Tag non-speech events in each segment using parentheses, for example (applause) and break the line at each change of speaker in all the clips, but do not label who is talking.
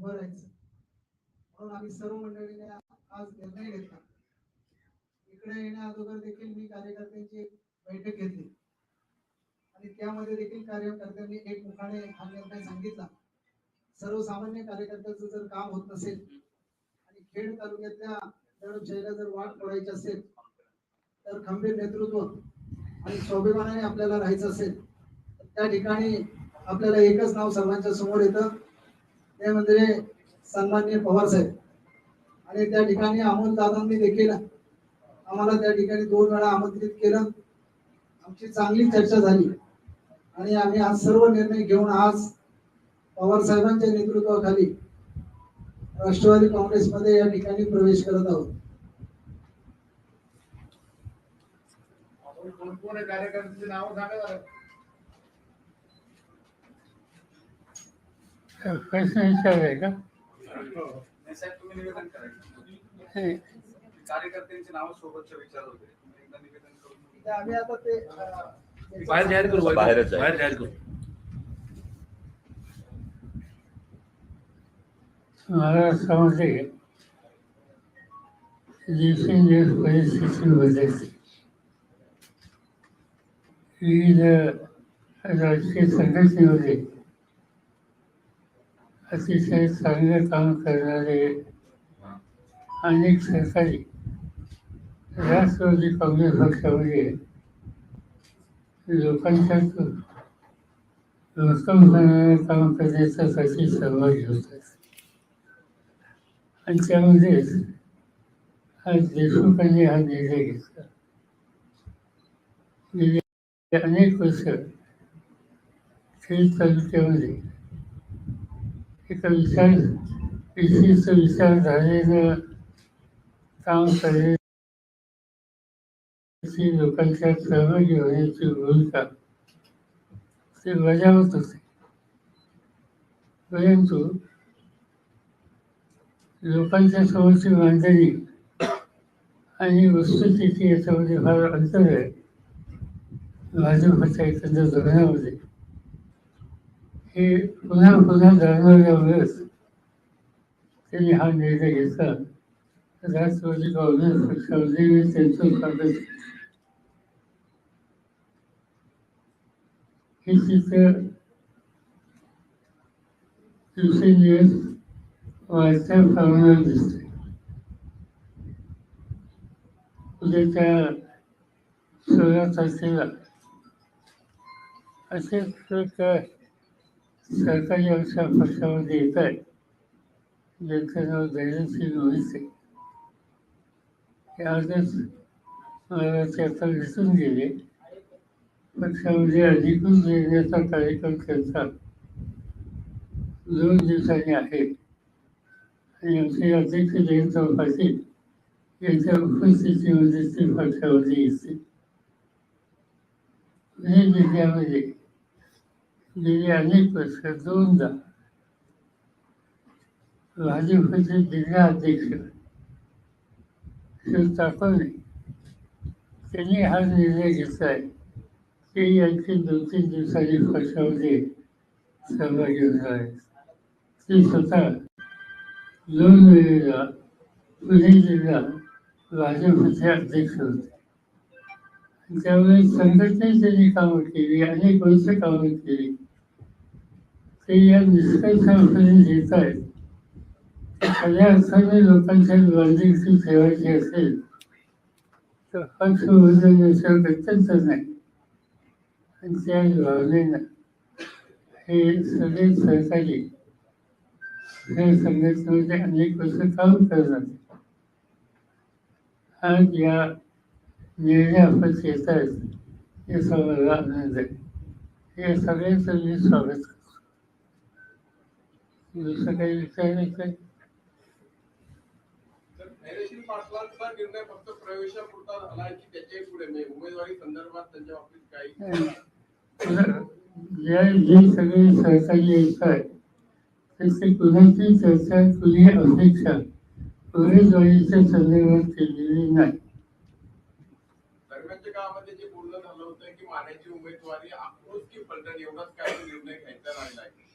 भरायचं म्हणून आम्ही सर्व मंडळीने आज निर्णय घेतला. इकडे येण्या अगोदर देखील मी कार्यकर्त्यांची बैठक घेतली. आणि त्यामध्ये देखील कार्यकर्त्यांनी एक मुखाने हा निर्णय सांगितला. सर्वसामान्य कार्यकर्त्याचं जर काम होत नसेल आणि खेड तालुक्यातल्या दडपशाहीला जर वाट पडायची असेल तर खंबीर नेतृत्व आणि स्वाभिमानाने आपल्याला राहायचं असेल तर त्या ठिकाणी आपल्याला एकच नाव सर्वांच्या समोर येतं ते म्हणजे सन्मान्य पवार साहेब. आणि त्या ठिकाणी अमोल दादांनी देखील आम्हाला त्या ठिकाणी दोन वेळा आमंत्रित केलं. आमची चांगली चर्चा झाली. आणि आम्ही आज सर्व निर्णय घेऊन आज पवार साहेबांच्या नेतृत्वाखाली राष्ट्रवादी काँग्रेसमध्ये या ठिकाणी प्रवेश करत आहोत.
आपण कोण कोण आहे कार्यकर्त्यांची नावं सांगा
प्रश्न विचाराय का
नाही साहेब तुम्ही निवेदन करायचं
हे,
कार्यकर्त्यांची नावं सोबतच्या विचार होते तुम्ही एकदा निवेदन करून
तर आम्ही आता ते अं,
बाहेर जाहीर करू
बाहेरच आहे.
बाहेर जाहीर करू।
मला समजते दिवसेंदिवस परिस्थिती बदलते विविध राजकीय संघटनेमध्ये अतिशय चांगलं काम करणारे अनेक सरकारी राष्ट्रवादी काँग्रेस पक्षामध्ये लोकांच्या उत्तम करणारे काम करण्याच्यासाठी सहभागी होतात. आणि त्यामध्येच आज देशमुखांनी हा निर्णय घेतला. गेले अनेक वर्ष खेड तालुक्यामध्ये एका विचार झालेलं काम करेल. लोकांच्या सहभागी होण्याची भूमिका. ते बजावत होते. परंतु लोकांच्या समोरची मांडणी आणि वस्तुस्थिती याच्यामध्ये फार अंतर आहे. भाजपच्या एकंदर धोरणामध्ये. हे पुन्हा पुन्हा जाणवल्यामुळेच त्यांनी हा निर्णय घेतला राष्ट्रवादी काँग्रेस पक्षामध्ये मी त्यांचं स्वागत केलं. हे चित्र दिवसेंदिवस वाढत्या प्रमाणात दिसते उद्याच्या सोळा तारखेला असे लोक सरकारी व्यवसाय पक्षामध्ये येत आहे? ज्यांचं नाव दैनंदिन मोहिते हे आजच मला ते आता दिसून गेले. पक्षामध्ये अधिकृत देण्याचा कार्यक्रम त्यांचा दोन दिवसांनी आहे. आणि आमचे अध्यक्ष जयंत पाटील यांच्या उपस्थितीमध्ये ते पक्षामध्ये येते पुणे जिल्ह्यामध्ये गेली अनेक वर्ष दोनदा भाजपचे जिल्हा अध्यक्ष त्यांनी हा निर्णय घेतला आहे ते यांची दोन तीन दिवसांनी पक्षामध्ये सहभागी होणार आहेत ते स्वतः दोन वेळेला पुणे जिल्हा भाजपचे अध्यक्ष होते त्यामुळे संघटनेत त्यांनी कामं केली अनेक वर्ष कामं केली ते या निष्कर्षापर्यंत घेत आहेत की खऱ्या अर्थाने लोकांच्या बांधिलकी ठेवायची असेल तर पक्ष बदलण्याचं गत्यंत नाही आणि त्या भावनेनं हे सगळे सहकारी या संघटनेमध्ये अनेक वर्ष काम करणार आज या निर्णयापत येत आहेत. याचा मला आनंद आहे या सगळ्यांचं मी स्वागत करतो दुसरं काही विचारायचं आहे?
तर धैर्यशील पाटलांचा निर्णय फक्त प्रवेशापुरता झाला आहे की त्याच्याही पुढे? म्हणजे उमेदवारी संदर्भात त्यांच्या बाबतीत काही
या जे सगळे सहकारी येत आहेत त्याची कुणाची चर्चा कुणी अपेक्षा उमेदवारीच्या संदर्भात केलेली नाही.
दरम्यानच्या काळामध्ये जे बोलणं झालं होतं की माण्याची उमेदवारी अक्रोज की पलटण एवढाच काही निर्णय घ्यायचा राहिला आहे.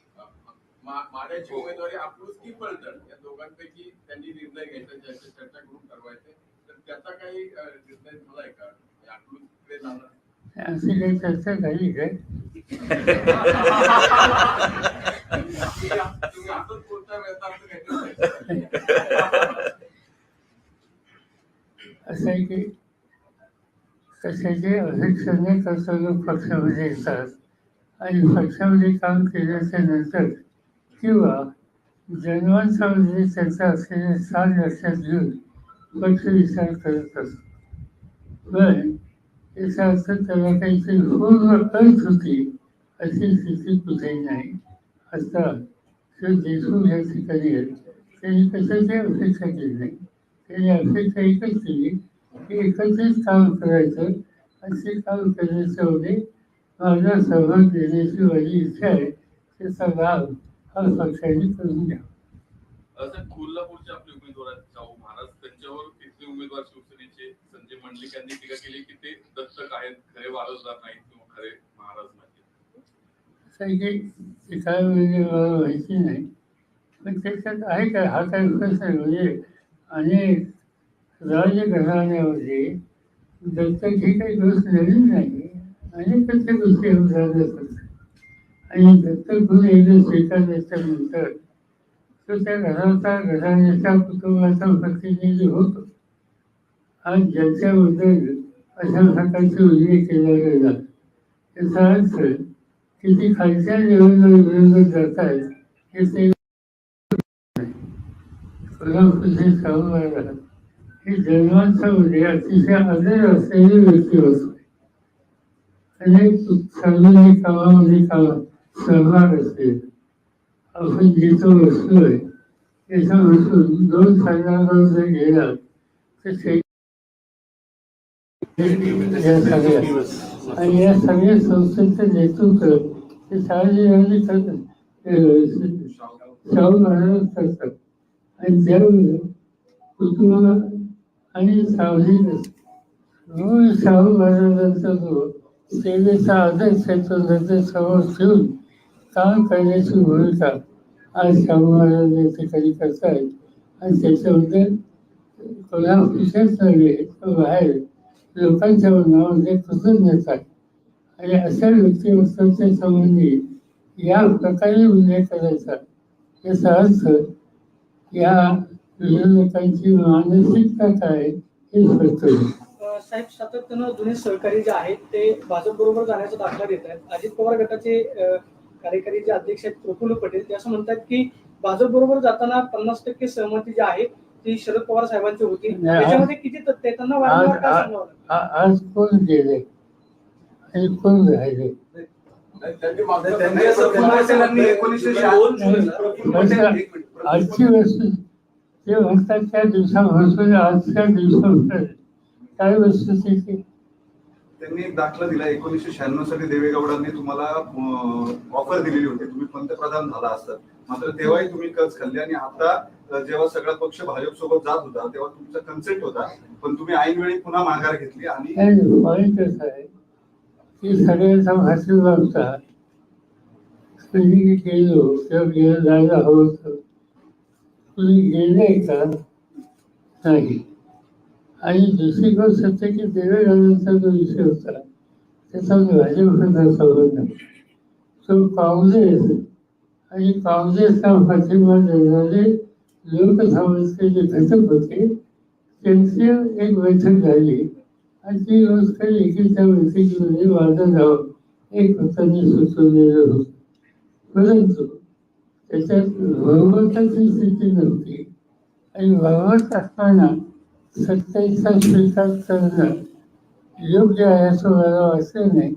माड्याची उमेदवारी अकलूज की पलटण या दोघांपैकी त्यांनी निर्णय घ्यायचा चर्चा करून ठरवायचे, तर त्याचा काही निर्णय झालाय का? अकलूजकडे जाणार.
अशी काही चर्चा झाली काय?
असं
की कशाचे पक्षामध्ये येतात आणि पक्षामध्ये काम केल्याच्या नंतर किंवा जन्मांच्यामध्ये त्यांचा असलेले साल लक्षात घेऊन पक्ष विचार करत असतो. पण याचा अर्थ त्याला काहीतरी पूर्ण अर्थ होती अशी स्थिती कुठेही नाही. आता ते देशमुख या ठिकाणी त्यांनी कशाची अपेक्षा केली नाही त्यांनी अपेक्षा एकच केली की एकत्रित काम करायचं. असे काम करण्याच्या माझा सहभाग देण्याची माझी इच्छा आहे त्याचा लाभ पक्षाने करून घ्या.
असं कोल्हापूरचे आपले उमेदवार शाहू महाराज त्यांच्यावर तिथले उमेदवार शिवसेनेचे संजय मंडलिक यांनी टीका केली की ते दत्तक आहेत खरे वारसदार नाहीत किंवा खरे महाराज नाहीत.
म्हणजे माहिती नाही. पण त्याच्यात आहे काय हा काय आहे? म्हणजे अनेक राजघराण्यामध्ये दत्तक ही काही गोष्ट नवीन नाही. अनेक अशा गोष्टी होत आणि दत्तक गुण एकदा तो त्या घराचा घराण्याचा कुटुंबाचा प्रतिनिधी होतो आज ज्याच्याबद्दल अशा प्रकारचे उल्लेख केला गेला त्याचा अर्थ किती खालच्या लेवलला विरोधात जात आहेत हे ते कोल्हापूरचे शाहू महाराज हे जन्मांच्यामध्ये अतिशय आदर असलेली व्यक्ती होते. अनेक सार्वजनिक कामामध्ये कामात सहभाग असेल आपण जिथं बसलोय त्याचा बसून दोन साधारण जर गेला तर ते या सगळ्या आणि या सगळ्या संस्थेचं नेतृत्व ते सार्वजनिक शाहू महाराज करतात आणि त्यामुळे कुटुंब आणि सावलीत शाहू महाराजांचा जो सेवेचा आदर्श आहे तो नंतर समोर ठेवून काम करण्याची भूमिका आज शाहू महाराज या ठिकाणी करतायत आणि त्याच्याबद्दल कोल्हापूरच्याच नव्हे तर बाहेर लोकांच्या मनामध्ये कृतज्ञता आहे. आणि अशा व्यक्तिमत्वाच्या संबंधी या प्रकारे उल्लेख करायचा याचा अर्थ या विरोधकांची मानसिकता काय हे स्पष्ट होईल.
साहेब सातत्यानं जुने सहकारी जे आहेत ते भाजप बरोबर जाण्याचा दाखला देत आहेत. अजित पवार गटाचे कार्यकारी जे अध्यक्ष आहेत प्रफुल्ल पटेल ते असं म्हणतात की भाजप बरोबर जाताना पन्नास टक्के सहमती जी आहे ती शरद पवार साहेबांची होती. त्याच्यामध्ये किती तथ्य? त्यांना वारंवार काय
आज-
सांगावं
कोण गेले? कोण राहिले? आजची वस्तू ते म्हणतात त्या दिवसापासून आजच्या दिवसापर्यंत. काय वस्तुस्थिती
त्यांनी एक दाखला दिला. एकोणीसशे शहाण्णवसाठी देवेगौडांनी तुम्हाला ऑफर दिलेली होती. तुम्ही पंतप्रधान झाला असतात. मात्र तेव्हाही तुम्ही कच खाल्ली आणि आता जेव्हा सगळा पक्ष भाजप सोबत जात होता तेव्हा तुमचा कन्सेप्ट होता. पण तुम्ही ऐन वेळी पुन्हा माघार घेतली आणि
पॉईंट असं की सगळ्यांचा भाषण गेलो किंवा गेलं जायला हवं होतं. तुम्ही गेले का? नाही. आणि दुसरी गोष्ट असते की देवेगौडांचा जो विषय होता त्याचा भाजपचा संबंध आहे. तो काँग्रेस आणि काँग्रेसचा पाठिंबा देणारे लोकसभेचे जे घटक होते त्यांची एक बैठक झाली. आणि ती गोष्ट एकीच्या बैठकीमध्ये वादन जावं एक त्यांनी सुचवलेलं होतं. परंतु त्याच्यात बहुमताची स्थिती नव्हती. आणि भगवत असताना सत्तेचा स्वीकार करणं योग्य आहे असं मला वाटलं नाही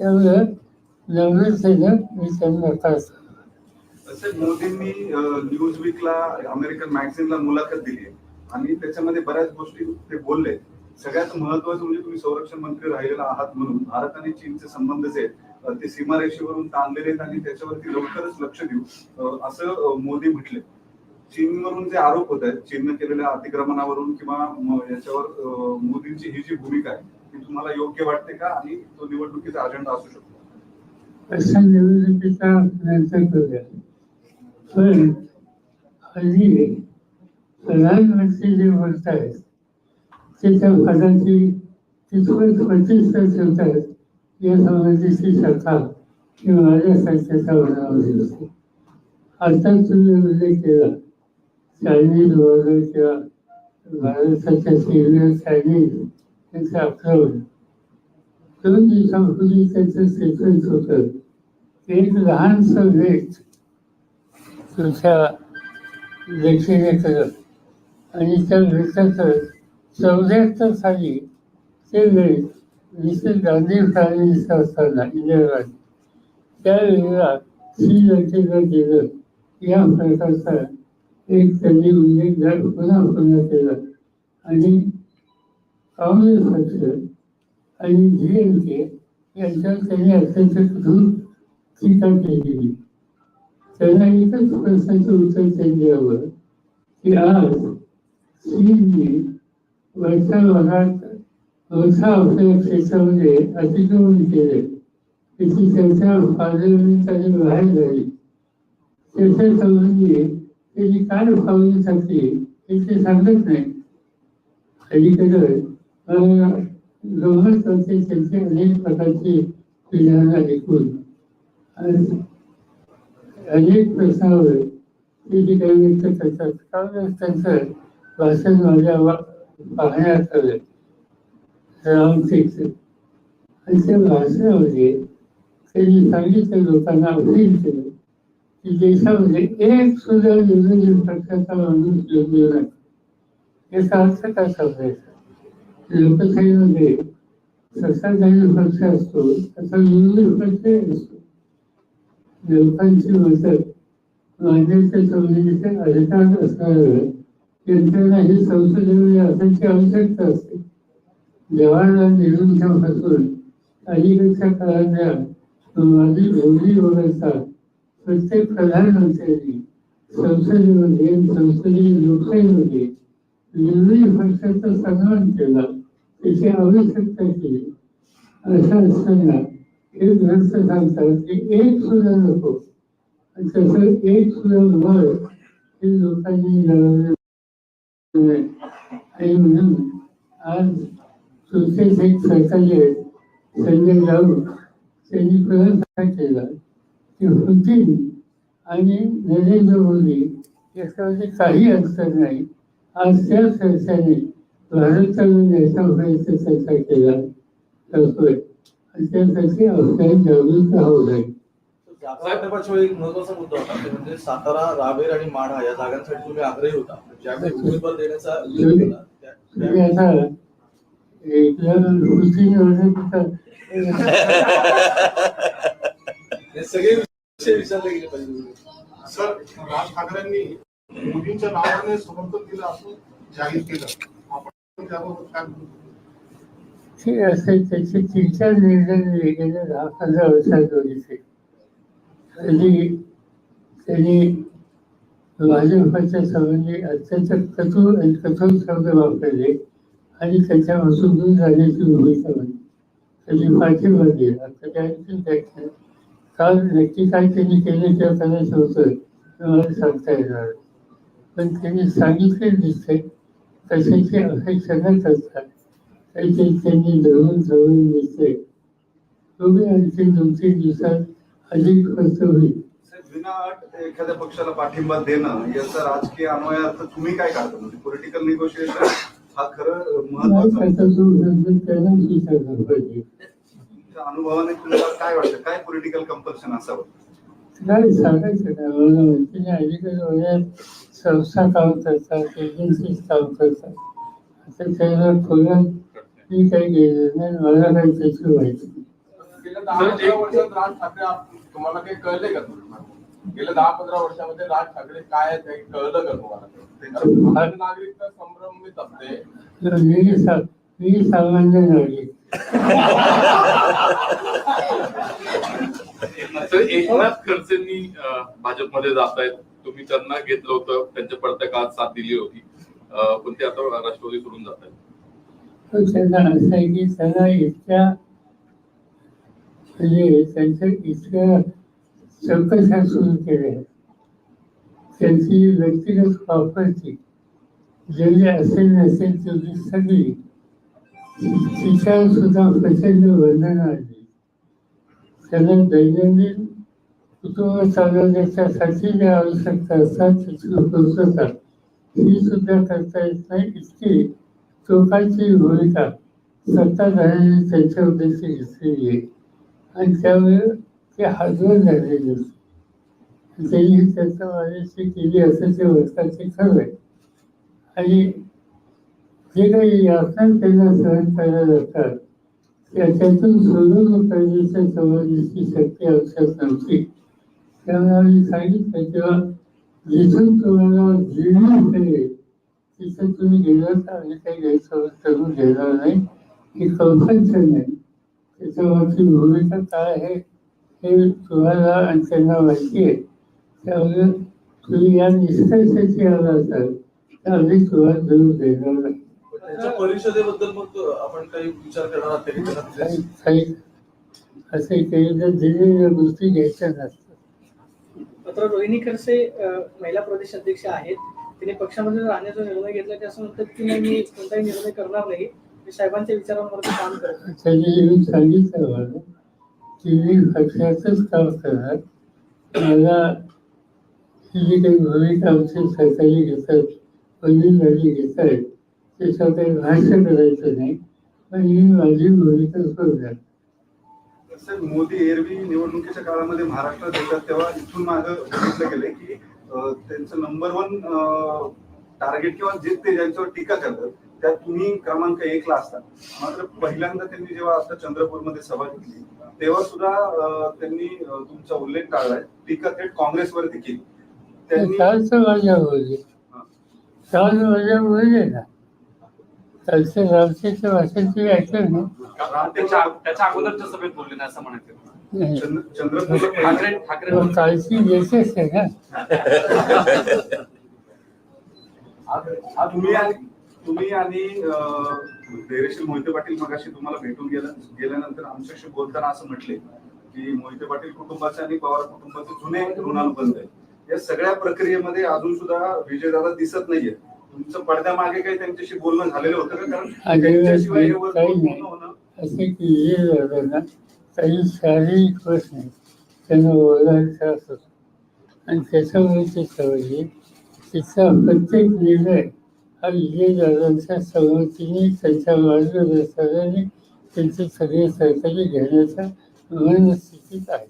त्यामुळं नम्रतेनं मी त्यांना करतो
तसेच मोदींनी न्यूज वीकला अमेरिकन मॅगझिनला मुलाखत दिली आणि त्याच्यामध्ये बऱ्याच गोष्टी ते बोलले. सगळ्यात महत्वाचं म्हणजे तुम्ही संरक्षण मंत्री राहिलेला आहात म्हणून. भारत आणि चीनचे संबंध जे ते सीमारेषेवरून ताणलेले आहेत आणि त्याच्यावरती लवकरच लक्ष देऊ असं मोदी म्हटले. चीनवरून जे आरोप होत आहेत चीननं केलेल्या अतिक्रमणावरून किंवा याच्यावर मोदींची ही जी भूमिका आहे ती तुम्हाला योग्य वाटते का? आणि तो निवडणुकीचा अजेंडा असू शकतो.
अशा निवडणुकीचा नंतर करूया. पण हल्ली प्रधानमंत्री जे बोलत आहेत ते त्या पदाची तिथून प्रतिष्ठा ठेवतात या संबंधीची शंका किंवा माझ्या संस्थेचा बनावली होती आता तुम्ही उल्लेख केला. चायनीज वगैरे किंवा भारताच्या सीनियर चायनीज यांचं आक्रमण दोन दिवसांपूर्वी त्याचं स्टेटमेंट होतं ते एक लहानसं वेट तुमच्या लेखीने करत आणि त्या वेटाचं चौऱ्याहत्तर साली ते वेळ मिस्टर गांधी फडणवीस असताना इंदिरा गांधी त्यावेळेला श्रीलंकेला गेलं या प्रकारचा एक त्यांनी म्हणजे झा- पुन्हा पुन्हा केला. आणि काँग्रेस पक्ष आणि जे एम के यांच्यावर त्यांनी अत्यंत कठोर टीका केलेली. त्यांना एकच प्रश्नाचं उत्तर त्यांनी द्यावं की आज चीनने वरच्या भागात मोठ्या औषध क्षेत्रामध्ये अतिक्रमण केले. त्याची चर्चा पार्लमेंटमध्ये बाहेर झाली त्याच्या संबंधी त्याची काय पावली टाकली हे ते सांगत नाही. अलीकडं मला गमत त्यांचे अनेक प्रकारचे विधानं ऐकून अनेक प्रश्नावर ते जे काही व्यक्त करतात त्यावेळेस त्यांचं भाषण माझ्या पाहण्यात आलं. रामटेकचं आणि त्या भाषणामध्ये त्यांनी सांगितलं लोकांना अपील केलं की देशामध्ये एक सुद्धा विरोधी पक्षाचा माणूस योग्य नाही याचा अर्थ काय समजायचा लोकशाहीमध्ये सत्ताधारी पक्ष असतो तसा विरोधी पक्षही असतो लोकांची मदत मान्यते संबंधीचे अधिकार असणारं यंत्रणा ही संसदेमध्ये असायची आवश्यकता असते जवाहरलाल नेहरूंच्या पासून अलीकडच्या काळातल्या माजी मोदी वगैरेचा प्रत्येक प्रधानमंत्र्यांनी संसदेमध्ये संसदीय लोकशाहीमध्ये निर्णय पक्षाचा सन्मान केला त्याची आवश्यकता केली. असं असताना हे ग्रंथ सांगतात की एक सुद्धा नको. तसं एक सुद्धा वर हे लोकांनी लढवले आणि म्हणून आज तुमचेच एक सरकारी आहेत. संजय राऊत त्यांनी प्रयत्न केला. की पुतीन आणि नरेंद्र मोदी याच्यामध्ये काही अंतर नाही. आज त्या चर्चेने भारताला चर्चा केला. जातोय आणि त्यासाठी आपल्याला जागरूक
महत्त्वाचा मुद्दा होता. ते म्हणजे सातारा रावेर आणि माढा या जागांसाठी तुम्ही आग्रही होता. ज्यावेळी उमेदवार देण्याचा उल्लेख केला
तुम्ही आता
सगळे विषय विचारले गेले पाहिजे.
सर राज ठाकरेंनी मोदींच्या नावाने समर्थन दिलं असं जाहीर केलं. आपण त्याबाबत काय म्हणतो?
ते असे त्याचे तीन चार निर्णय गेले दहा पंधरा वर्षापूर्वीचे कधी त्यांनी भाजपच्या संबंधी अत्यंत कठोर आणि कठोर शब्द वापरले आणि त्याच्यापासून दूर जाण्याची भूमिका म्हणली त्यांनी पाठिंबा दिला. आता काय आणखी काय केलं नक्की काय त्यांनी केलं किंवा करायचं होतं ते मला सांगता येणार. पण त्यांनी सांगितले दिसते कशाची अपेक्षा न करतात काहीतरी त्यांनी धरून धरून दिसते तुम्ही आणखी दोन तीन दिवसात अधिक खर्च होईल.
विनाअट एखाद्या पक्षाला पाठिंबा देणं याचा राजकीय अन्वयार्थ तुम्ही काय काढता म्हणजे पॉलिटिकल निगोशिएशन हा खरं
महत्त्वाचा पाहिजे.
अनुभवाने तुम्हाला काय वाटतं? काय पॉलिटिकल कंपल्शन असावं?
सांगायचं काय नाही अलीकडे संस्था काम करतात एजन्सीज काम करतात. आता त्याला खोलात मी काही गेलं नाही मला काही त्याची माहिती नाही.
गेल्या दहा पंधरा वर्षात राज ठाकरे आप- तुम्हाला काही कळले का तुम्हाला गेल्या दहा पंधरा वर्षामध्ये राज ठाकरे काय काही कळलं का तुम्हाला? नागरिकता संभ्रमित असते.
मी सामान्य नागरिक
तर (laughs) एकनाथ खडसेंनी भाजपमध्ये जात आहेत तुम्ही त्यांना घेतलं होतं. त्यांच्या पडत्या काळात साथ दिली होती. पण ते आता राष्ट्रवादी सोडून जात आहेत
म्हणजे त्यांचं इतकं चौकशा सुरू केल्या त्यांची व्यक्तिगत प्रॉपर्टी जरी असेल नसेल तेवढी सगळी तिच्यावर सुद्धा प्रचंड बंधनं आली त्यांना दैनंदिन कुटुंब चालवण्याच्यासाठी ज्या आवश्यकता असतात त्याची पूर्तता ही सुद्धा करता येत नाही इतकी टोकाची भूमिका सत्ताधाऱ्यांनी त्यांच्याबद्दलची घेतलेली आहे. आणि त्यामुळे ते हातवर झालेले असते त्यांनी त्याचं माझ्याशी केली असं ते वर्षाचे खरं आहे. आणि जे काही यातना त्यांना सहन करायला जातात त्याच्यातून सोडून करण्याच्या संबंधीची शक्ती आमच्यात नव्हती. त्यामुळे आम्ही सांगितलं तेव्हा जिथून तुम्हाला जीवन मिळेल तिथं तुम्ही गेलं तर आम्ही काही गैरसमज करून घेणार नाही ही कंपल्शन नाही. त्याच्यावरची भूमिका काय आहे हे तुम्हाला आणि त्यांना माहिती आहे. त्यामुळे तुम्ही या निष्कर्षाची आला असाल तर आम्ही तुम्हाला जरूर देणार नाही.
त्यांच्या परिषदेबद्दल मग आपण काही विचार करणार आहात का की त्यांना
काही काही असे काही जर दिलेल्या गोष्टी घ्यायच्या नसतात.
मात्र रोहिणी खडसे अ, महिला प्रदेश अध्यक्ष आहेत. तिने पक्षामध्ये राहण्याचा निर्णय घेतला ते असं म्हणतात की नाही मी कोणताही निर्णय करणार नाही. मी साहेबांच्या विचारांवरती काम करतो
त्यांनी येऊन सांगितलं मला की मी पक्षाचंच काम करणार. मला ही जी काही भूमिका आमचे सरकारी घेतात वडीलधारी घेत आहेत त्याच्यावर काही भाष्य करायचं नाही. पण ही माझी भूमिका सोडणार
साहेब मोदी एरवी निवडणुकीच्या काळामध्ये महाराष्ट्रात येतात तेव्हा इथून मागं बघितलं गेलंय की त्यांचं नंबर वन टार्गेट किंवा जे ते ज्यांच्यावर टीका करतात त्यात तुम्ही क्रमांक एकला असतात. मात्र पहिल्यांदा त्यांनी जेव्हा आता चंद्रपूरमध्ये सभा घेतली तेव्हा सुद्धा त्यांनी तुमचा उल्लेख टाळलाय. टीका थेट काँग्रेसवरती केली. त्यांनी
काल माझ्या बोलले ना? कालच्या रामचेच्या भाषण तुम्ही ऐकलं ना
त्याच्या त्याच्या अगोदरच्या सभेत बोलले नाही असं म्हणायचं.
नाही.
चंद्र-
ठाकरे ठाकरे
पण कालची लेटेस्ट आहे ना
तुम्ही आणि तुम्ही आणि अं, धैर्यशील मोहिते पाटील मगाशी तुम्हाला भेटून गेल्या गेल्यानंतर आमच्याशी बोलताना असं म्हटले की मोहिते पाटील कुटुंबाचे आणि पवार कुटुंबाचे जुने ऋणानुबंध आहे या सगळ्या प्रक्रियेमध्ये अजून सुद्धा विजयदादा दिसत नाहीये तुमचं पडद्यामागे काही त्यांच्याशी बोलणं झालेलं होतं का कारण त्यांच्याशिवाय हे वर
काही
बोलणं
नाही.
होणं
असे की हे झालं ना काही शारीरिक प्रश्न. त्यांना त्रास होतो आणि त्याच्यामुळे ते सवयी तिचा प्रत्येक निर्णय हा विजयदादांच्या संमतीने त्यांच्या मार्गदर्शनाने त्यांचे सगळे सहकारी घेण्याच्या मनस्थितीत आहे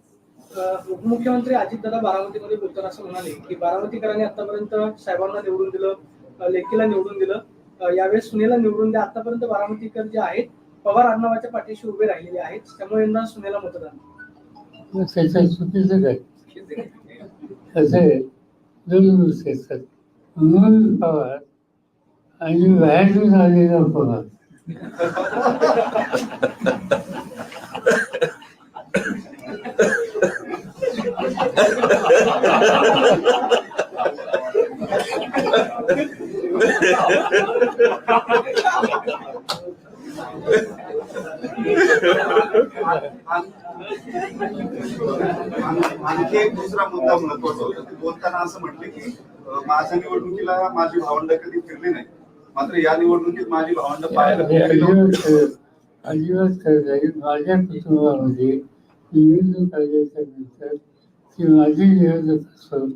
उपमुख्यमंत्री अजितदादा बारामतीमध्ये बोलताना असं म्हणाले की बारामतीकरांनी आतापर्यंत साहेबांना निवडून दिलं अ, लेकीला निवडून दिलं. यावेळेस सुनेला निवडून द्या. आतापर्यंत बारामतीकर जे आहेत पवार आडनावाच्या पाठीशी उभे राहिलेले आहेत. त्यामुळे यंदा सुनेला मतदान.
चुकीचं काय असे दोन गोष्टी असतात मूल पवार. आणि बाहेरून आलेला पवार.
आण- (laughs) आणखी एक दुसरा मुद्दा महत्त्वाचा होता. ते बोलताना असं म्हटले की माझ्या निवडणुकीला माझी भावंड कधी फिरली नाही मात्र या निवडणुकीत माझी भावंड पाहायला
अजिबात खरं नाही माझ्या कुटुंबामध्ये निवडणूक आल्याच्यानंतर ती माझी निवडणूक असो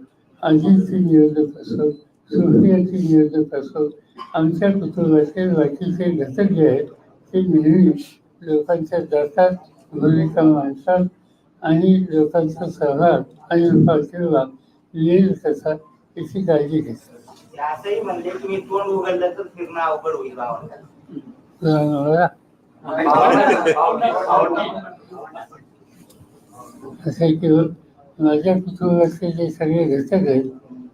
आजीची निवडणूक असो सोफियाची निवडणूक असो आमच्या कुटुंबाचे बाकीचे घटक जे आहेत ते नेहमी लोकांच्या जातात भूमिका मांडतात आणि लोकांचा सहभाग आणि पाठिंबा येईल कसा याची काळजी घेतात.
असंही म्हणले की मी तोंड उघडलं तर फिरणं अवघड होईल भावांना?
मला असं की माझ्या कुटुंबातले जे सगळे घटक आहेत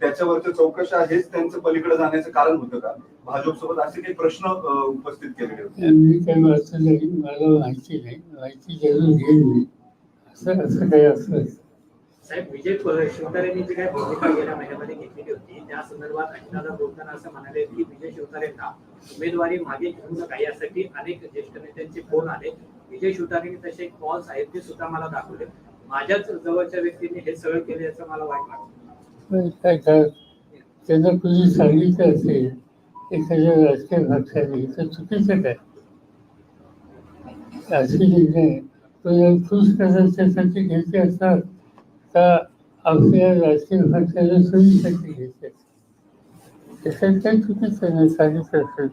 त्याच्यावरच्या चौकशा हेच त्यांचं पलीकडे जाण्याचं कारण होतं का? भाजपसोबत असे काही प्रश्न उपस्थित केलेले होते.
मी काही वाचलं नाही मला माहिती नाही. माहिती जरूर घेईन मी. असं असं काही असलं
साहेब विजय शिवतारेंनी जी काही भूमिका गेल्या महिन्यामध्ये घेतलेली होती त्या संदर्भात अजितदादा बोलताना असं म्हणाले की विजय शिवतारेंना उमेदवारी मागे घेऊन नका यासाठी अनेक ज्येष्ठ नेत्यांचे फोन आले. विजय शिवतारेंनी तसे कॉल्स आहेत ते सुद्धा मला दाखवले. माझ्याच जवळच्या व्यक्तींनी हे सगळं केले याचं मला वाईट वाटतं.
काय काय त्यांना कुणी सांगितलं असेल एखाद्या राजकीय पक्षाने तर चुकीचं काय? असे निर्णय. पण खुश करण्यासाठी घ्यायचे असतात का आपल्या राजकीय पक्षाला सोयीसाठी घ्यायचे त्याच्यात काय चुकीचं नाही सांगितलं असेल.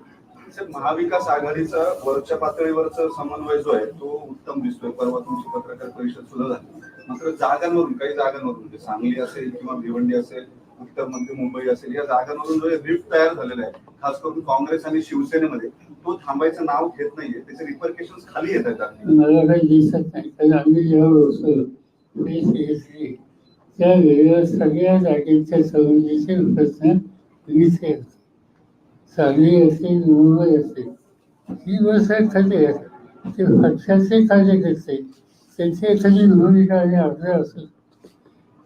महाविकास आघाडीचा वरच्या पातळीवरचा समन्वय जो आहे तो उत्तम दिसतोय. परवा तुमची पत्रकार परिषद सुद्धा झाली. मात्र जागांवरून काही जागांवरून म्हणजे सांगली असेल किंवा भिवंडी असेल उत्तर मध्य मुंबई असेल या जागांवरून जो रिफ्ट तयार झालेला आहे खास करून काँग्रेस आणि शिवसेनेमध्ये तो थांबायचं नाव घेत नाहीये त्याचे रिपरकेशन खाली येत आहेत
मला काही दिसत नाही कारण आम्ही जेव्हा घेतली त्या वेळेला सगळ्या जागेच्या संबंधीचे प्रश्न विचारले सांगली असेल मुंबई असेल ही गोष्ट खरी आहे. ते पक्षाचे कार्यकर्ते त्यांची एखादी भूमिका आणि आपल्या असू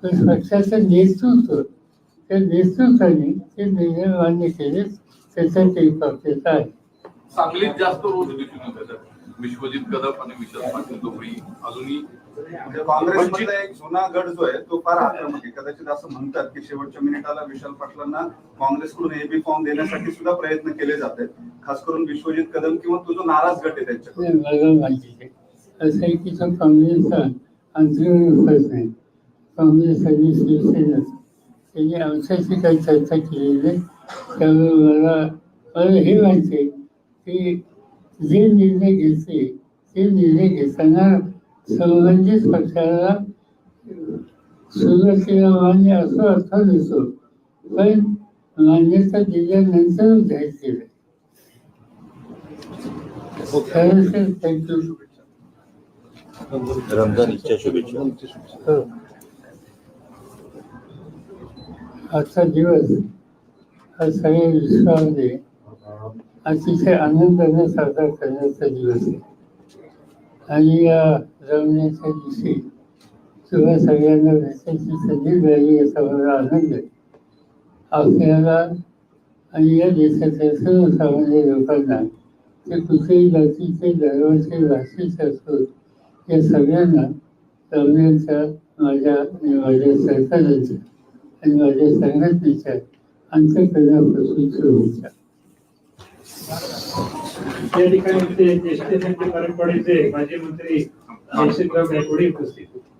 पण पक्षाचं नेतृत्व त्या नेतृत्वाने ते निर्णय मान्य केले त्याच्यात काही पक्षाचा आहे.
सांगलीत जास्त रोज दिसून येत आहेत. विश्वजित कदम आणि विशाल पाटील दोघेही अजूनही
म्हणजे काँग्रेसमधला एक जुना गट जो आहे तो फार आक्रमक आहे. कदाचित असं म्हणतात की शेवटच्या मिनिटाला विशाल पाटलांना काँग्रेसकडून एबी फॉर्म देण्यासाठी सुद्धा प्रयत्न केले जात आहेत. खास करून विश्वजित कदम किंवा तो जो नाराज गट आहे त्यांच्याकडून.
नाही, असं आहे की तो काँग्रेसचा अंतर्गत प्रश्न नाही काँग्रेस आणि शिवसेना त्यांनी आमच्याशी काही चर्चा केलेली नाही त्यामुळे मला मला हे माहिती आहे की जे निर्णय घेतले ते निर्णय घेताना संबंधित पक्षाला सुरुवातीला मान्य असं अर्थ नसतो पण मान्यता दिल्यानंतर जाहीर थँक्यू
रमजान ईदच्या शुभेच्छा.
हो. आजचा दिवस हा सगळ्या विश्वामध्ये अतिशय आनंदाने साजरा करण्याचा दिवस आहे. आणि या रमण्याच्या दिवशी तुम्हा सगळ्यांना भेटायची संधी मिळाली याचा मला आनंद आहे. आपल्याला आणि या देशाच्या सर्वसामान्य लोकांना ते कुठेही जातीचे धर्माचे भाषेचे असोत हे सगळ्यांना तरुणांच्या माझ्या आणि माझ्या सरकाराच्या आणि माझ्या संघटनेच्या अंतकरणापासून शुभेच्छा
या ठिकाणी ते ज्येष्ठ नेते परंपरेचे माजी मंत्री जयसिंगराव गायकवाड उपस्थित होते.